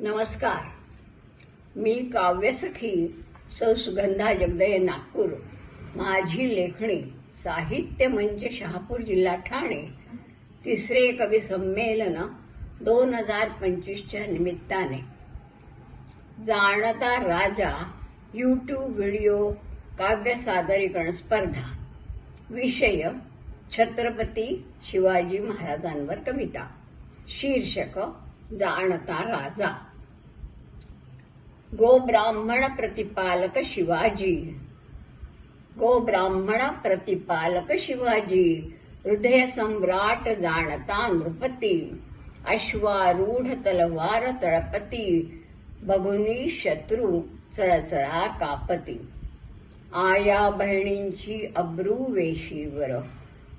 नमस्कार. मी काव्यसखी सौ सुगंधा जगदय नागपूर. माझी लेखणी साहित्य मंच शहापूर जिल्हा ठाणे. तिसरे कवी संमेलन दोन हजार पंचवीसच्या निमित्ताने. जाणता राजा यूट्यूब व्हिडिओ काव्य सादरीकरण स्पर्धा. विषय छत्रपती शिवाजी महाराजांवर कविता. शीर्षक जाणता राजा. गो ब्राह्मण प्रतिपालक शिवाजी. गो ब्राह्मण प्रतिपालक शिवाजी. हृदय सम्राट जाणता नृपती. अश्वारूढ तलवार तळपती. बघुनी शत्रू चळचळा कापती. आया बहिणींची अब्रू वेशीवर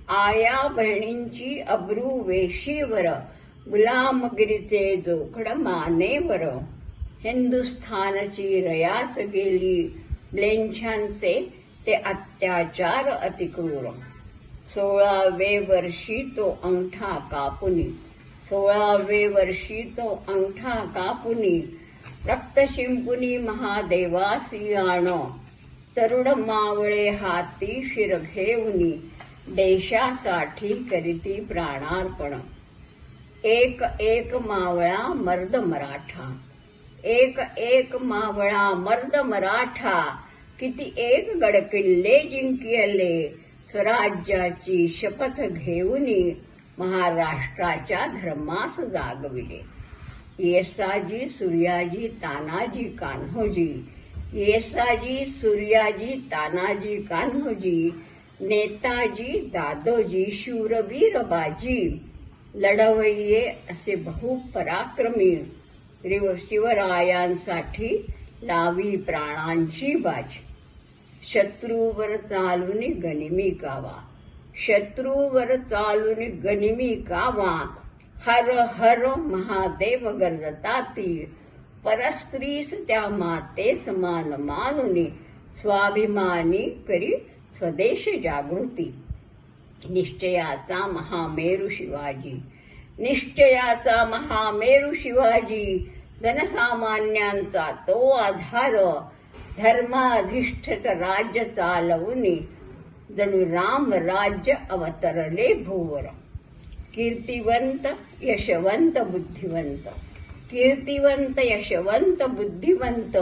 आया बहिणींची अब्रू वेशीवर गुलामगिरीचे जोखड मानेवर. हिंदुस्थानची रयाच गेली ब्लेंछांचे ते अत्याचार अतिक्रूर. सोळावे वर्षी तो अंगठा कापुनी सोळावे वर्षी तो अंगठा कापुनी. रक्त शिंपुनी महादेवासी आण तरुण मावळे हाती शिर घेऊनी देशासाठी करीती प्राणार्पण. एक एक मावळा मर्द मराठा. एक एक मावळा मर्द मराठा. किती एक गडकिल्ले जिंकिले. स्वराज्याची शपथ घेऊन महाराष्ट्राच्या धर्मास जागविले. येसाजी सूर्याजी तानाजी कान्होजी. येसाजी सूर्याजी तानाजी कान्होजी. नेताजी दादोजी शूरवीर बाजी लढवय्ये असे बहुपराक्रमी रिव- शिवरायांसाठी लावी प्राणांची बाजी. शत्रूवर चालून गनिमी कावा शत्रूवर चालून गनिमी कावा हर हर महादेव गरजताती. परस्त्रीस त्या माते समान मानुनी. स्वाभिमानी करी स्वदेश जागृती. निश्चयाचा महामेरू शिवाजी. निश्चयाचा महामेरू शिवाजी जनसामान्यांचा तो आधार धर्माधिष्ठित राज्य चालवून जणू राम राज्य अवतरले भूवर. कीर्तिवंत यशवंत बुद्धिवंत. कीर्तिवंत यशवंत बुद्धिवंत.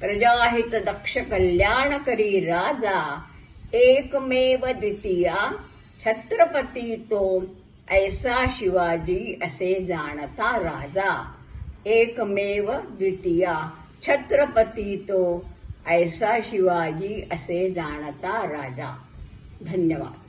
प्रजाहित दक्ष कल्याण करी राजा एकमेव द्वितीया छत्रपती तो ऐसा शिवाजी असे जाणता राजा. एकमेव द्वितीया छत्रपती तो ऐसा शिवाजी असे जाणता राजा. धन्यवाद.